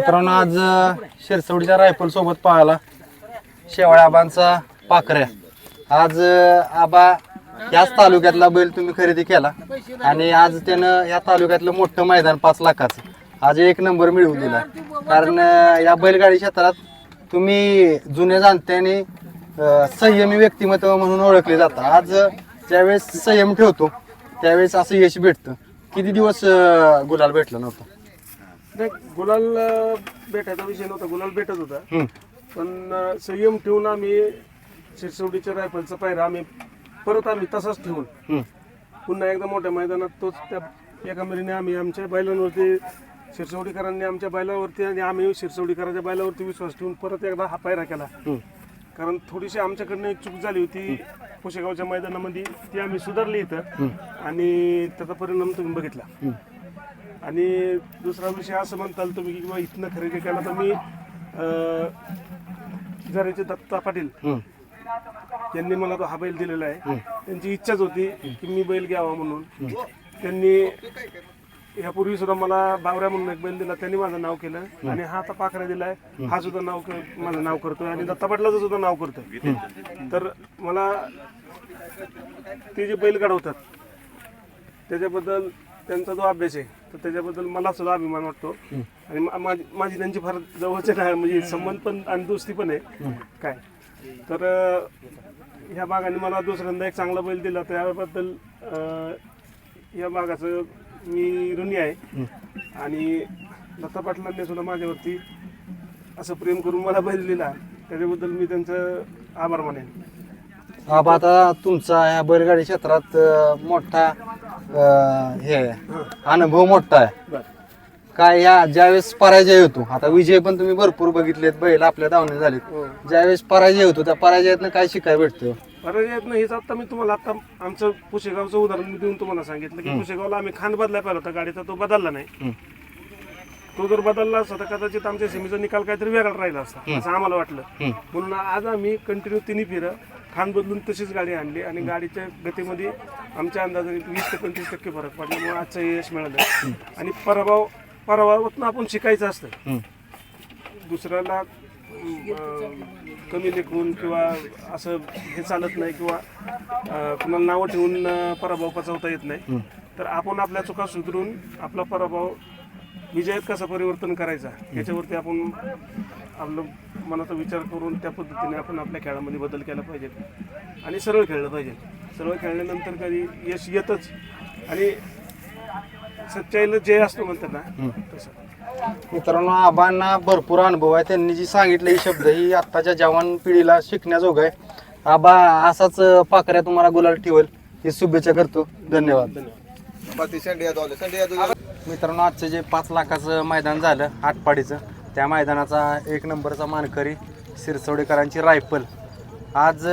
मित्रांनो आज शिरसवडीच्या रायफल सोबत पाहायला शेवाळ्या आबांचा पाखऱ्या. आज आबा याच तालुक्यातला बैल तुम्ही खरेदी केला आणि आज त्यानं या तालुक्यातलं मोठं मैदान पाच लाखाचं. आज एक नंबर मिळवून दिला. कारण या बैलगाडी क्षेत्रात तुम्ही जुने जाणत्याने संयमी व्यक्तिमत्व म्हणून ओळखले जातात. आज ज्यावेळेस संयम ठेवतो त्यावेळेस असं यश भेटतं. किती दिवस गुलाल भेटला नव्हता? नाही गुलाल भेटायचा विषय नव्हता. गुलाल भेटत होता. पण अं, संयम ठेवून आम्ही शिरसवडीच्या रायफलचा पायरा आम्ही परत आम्ही तसाच ठेवून हम्म. पुन्हा एकदा मोठ्या मैदानात तोच त्या एका मरीने आम्ही आमच्या बैलांवरती शिरसवडीकरांनी आमच्या बैलावरती आणि आम्ही शिरसवडीकरांच्या बैलावरती विश्वास ठेवून परत एकदा हा पायरा केला. हम्म. कारण थोडीशी आमच्याकडनं एक चूक झाली होती. पुशेगावच्या मैदानामध्ये ती आम्ही सुधारली इथं आणि त्याचा परिणाम तुम्ही बघितला. आणि दुसरा विषय असं म्हणताल तुम्ही की किंवा इथनं खरेदी केला तर मी घराचे दत्ता पाटील. यांनी मला तो हा बैल दिलेला आहे. त्यांची इच्छाच होती की मी बैल घ्यावा म्हणून. त्यांनी यापूर्वी सुद्धा मला बावऱ्या म्हणून एक बैल दिला. त्यांनी माझं नाव केलं आणि हा आता पाखऱ्या दिलाय. हा. सुद्धा नाव क- माझं नाव करतोय आणि दत्ता पाटलाचं सुद्धा नाव करतोय. तर मला ते जे बैल घडवतात त्याच्याबद्दल त्यांचा जो अभ्यास आहे तर त्याच्याबद्दल मला सुद्धा अभिमान वाटतो. आणि मा- माझी माझी त्यांची फार जवळचे नाही म्हणजे संबंध पण आणि दोस्ती पण आहे. काय? तर अं, ह्या बागाने मला दुसऱ्यांदा एक चांगला बैल दिला. त्याबद्दल अं, या बागाचं मी ऋणी आहे. आणि दत्ता पाटलांनी सुद्धा माझ्यावरती असं प्रेम करून मला बैल दिला. त्याच्याबद्दल मी त्यांचं आभार मानेन. आबा आता तुमचा या बैलगाडी क्षेत्रात अं, मोठा अं, हे आहे, अनुभव मोठा आहे. बरं. काय या ज्यावेळेस पराजय होतो आता विजय पण तुम्ही भरपूर बघितलेत बैल आपल्या धावणे झालेत. हो. ज्यावेळेस पराजय होतो त्या पराजयातनं काय शिकाय भेटतं? पराजयात नाही हेच आता मी तुम्हाला आता आमचं पुशेगावचं उदाहरण मी देऊन तुम्हाला सांगितलं की पुशेगावला आम्ही खान बदलाय पाहिला होता गाडीचा तो बदलला नाही. तो जर बदलला असता तर कदाचित आमच्या सेमीचा निकाल काहीतरी वेगळा राहिला असता असं आम्हाला वाटलं. म्हणून आज आम्ही कंटिन्यू तिन्ही फिरं खान बदलून तशीच गाडी आणली आणि गाडीच्या गतीमध्ये आमच्या अंदाजाने वीस ते पंचवीस टक्के फरक पडल्यामुळे आजचं यश मिळालं. आणि पराभव पराभवातून आपण शिकायचं असतं. दुसऱ्याला कमी लेखून किंवा असं हे चालत नाही किंवा कुणाला नावं ठेवून पराभव पचवता येत नाही. तर आपण आपल्या चुका सुधरून आपला पराभव विजयात कसा परिवर्तन करायचा याच्यावरती आपण आपलं मनाचा विचार करून त्या पद्धतीने आपण आपल्या खेळामध्ये बदल केला पाहिजे आणि सरळ खेळलं पाहिजे. सरळ खेळल्यानंतर कधी यश येतच आणि सच्चाईला जय असतो म्हणतात ना तसं. मित्रांनो आबांना भरपूर अनुभव आहे. त्यांनी जी सांगितले शब्द ही आत्ताच्या जवान पिढीला शिकण्याजोग आहे. आबा असाच पाकऱ्या तुम्हाला गुलाल ठेवल. ही शुभेच्छा करतो. धन्यवाद. मित्रांनो आजचं जे पाच लाखाचं मैदान झालं आटपाडीचं त्या मैदानाचा एक नंबरचा मानकरी सिरसवडेकरांची रायफल. आज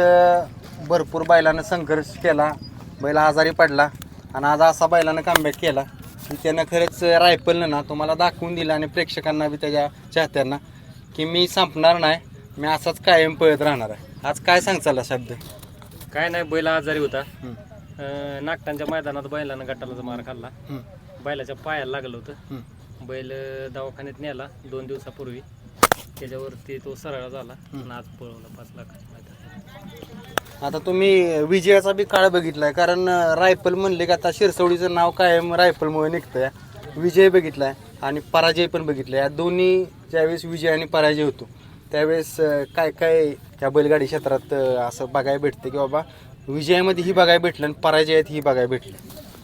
भरपूर बैलानं संघर्ष केला बैल आजारी पडला आणि आज असा बैलानं कमबॅक केला की त्यानं खरंच रायफलनं ना तुम्हाला दाखवून दिलं आणि प्रेक्षकांना बी त्याच्या चाहत्यांना की मी संपणार नाही मी असाच कायम पळत राहणार आहे. आज काय सांगचाल शब्द? काय नाही बैल आजारी होता. नागटांच्या मैदानात बैलानं गटाला मार खाल्ला. बैलाच्या पायाला लागलं होतं. बैल दवाखान्यात नेला दोन दिवसापूर्वी. त्याच्यावरती तो सरळ झाला आणि आज पळवला पाच मैदान आता तुम्ही विजयाचा बी काळ बघितलाय कारण रायफल म्हणले की आता शिरसवडीचं नाव कायम रायफलमुळे निघतंय. विजय बघितलाय आणि पराजय पण बघितलाय. या दोन्ही ज्यावेळेस विजय आणि पराजय होतो त्यावेळेस काय काय त्या बैलगाडी क्षेत्रात असं बघायला भेटते की बाबा विजयामध्ये ही बघायला भेटलं आणि पराजयात ही बघायला भेटलं?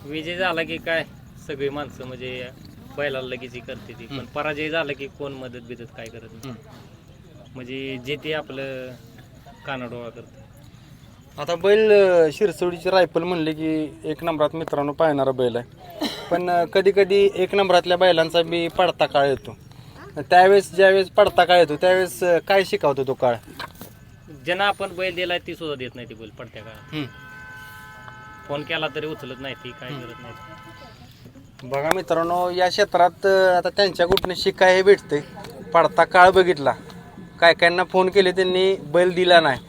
विजय झाला की काय? सगळी माणसं म्हणजे बैलाला लगेच हे करते ती. पण पराजय झाला की कोण मदत बिदत काय करत नाही. म्हणजे जे ते आपलं कानाडोळा करतं. आता बैल अं, शिरसवडीची रायफल म्हणले की एक नंबरात मित्रांनो पाहणारा बैल आहे. पण कधी कधी एक नंबरातल्या बैलांचा बी पडता काळ येतो. त्यावेळेस ज्यावेळेस पडता काळ येतो त्यावेळेस अं, काय शिकवतो तो काळ? ज्यांना आपण बैल दिलाय ती सुद्धा देत नाही ती बैल पडत्या काळात. हम्म. फोन केला तरी उचलत नाही ती काय करत नाही बघा मित्रांनो या क्षेत्रात अं, आता त्यांच्या कुठनं शिकाय हे भेटते पडता काळ बघितला. काय कायांना फोन केले त्यांनी बैल दिला नाही.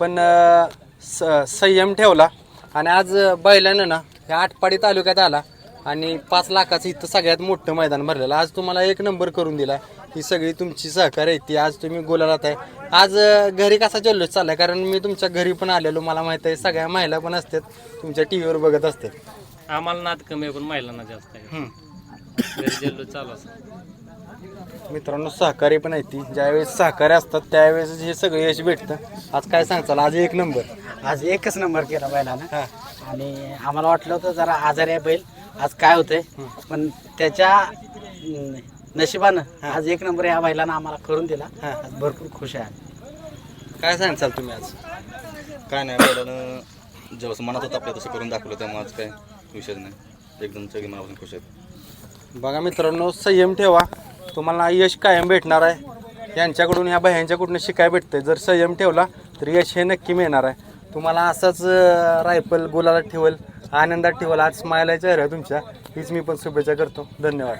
पण अं, स संयम ठेवला. आणि आज बैलानं ना या आटपाडी तालुक्यात आला. आणि पाच लाखाचं इथं सगळ्यात मोठं मैदान भरलेलं. आज तुम्हाला एक नंबर करून दिला. ही सगळी तुमची सहकार्य आहे ती. आज तुम्ही गोलालात आहे. आज घरी कसा जल्लोष चाललाय? कारण मी तुमच्या घरी पण आलेलो. मला माहीत आहे सगळ्या महिला पण असतात. तुमच्या टी व्हीवर बघत असतात. आम्हाला नाद कमी आहे पण महिलांना जास्त आहे. हम्म. घरी जल्लोष चालू असतो. मित्रांनो सहकार्य पण आहे ती. ज्यावेळेस सहकार्य असतात त्यावेळेस हे सगळं यश भेटतं. आज काय सांगचाल आज एक नंबर. आज एकच नंबर केला बैलानं. हा. आणि आम्हाला वाटलं होतं जरा आजारी आहे बैल. आज काय होतंय? पण त्याच्या अं, नशिबानं आज एक नंबर या बैलानं आम्हाला करून दिला. आज भरपूर खुश आहे. काय सांगचाल तुम्ही आज? काय नाही बैलानं जसं मनात होतं आपल्या तसं करून दाखवलं त्यामुळे आज काय विषयच नाही. एकदम सगळी मनापासून खुश आहेत. बघा मित्रांनो संयम ठेवा. तुम्हाला यश कायम भेटणार आहे. यांच्याकडून या बाह्यांच्याकडून शिकाय भेटतंय. जर संयम ठेवला तर यश हे नक्की मिळणार आहे. तुम्हाला असंच अं, रायफल गुलाला ठेवल आनंदात ठेवल. आज स्माईल आहे चेहरा तुमच्या. हीच मी पण शुभेच्छा करतो. धन्यवाद.